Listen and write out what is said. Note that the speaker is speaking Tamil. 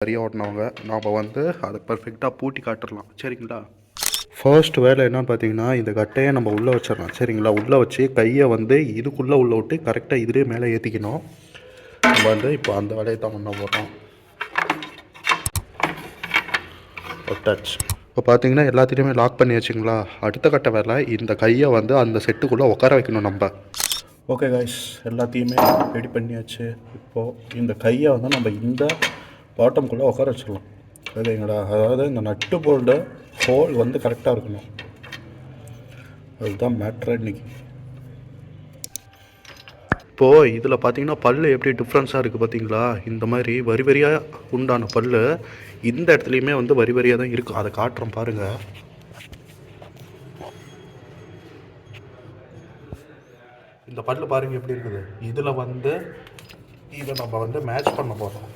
சரியாக ஓட்டினவங்க நாம் வந்து அதை பர்ஃபெக்டாக பூட்டி காட்டுறலாம் சரிங்களா? ஃபர்ஸ்ட் வேலை என்னன்னு பார்த்தீங்கன்னா இந்த கட்டையை நம்ம உள்ளே வச்சிடலாம். சரிங்களா? உள்ளே வச்சு கையை வந்து இதுக்குள்ளே உள்ளே விட்டு கரெக்டாக இதுலேயே மேலே ஏற்றிக்கணும் நம்ம வந்து இப்போ அந்த வேலையை தான் பண்ண போகிறோம் டச் இப்போ பார்த்தீங்கன்னா எல்லாத்தையுமே லாக் பண்ணி வச்சுங்களா? அடுத்த கட்ட வேலை இந்த கையை வந்து அந்த செட்டுக்குள்ளே உட்கார வைக்கணும் நம்ம. ஓகே காய்ஸ் எல்லாத்தையுமே ரெடி பண்ணியாச்சு. இப்போது இந்த கையை வந்து நம்ம இந்த பாட்டம்குள்ளே உட்கார வச்சிடலாம். சரிங்களா அதாவது இந்த நட்டு போல்டு ஹோல் வந்து கரெக்டாக இருக்கணும். அதுதான் மேட்ரு இன்றைக்கி இப்போது இதில் பார்த்தீங்கன்னா பல்லு எப்படி டிஃப்ரென்ஸாக இருக்குது பார்த்தீங்களா இந்த மாதிரி வரி வரியாக உண்டான பல் இந்த இடத்துலையுமே வந்து வரி வரியாக தான் இருக்கும் அதை காட்டுறோம் பாருங்கள் இந்த பல்லு பாருங்கள் எப்படி இருக்குது. இதில் வந்து இதை நம்ம வந்து மேட்ச் பண்ண போகிறோம்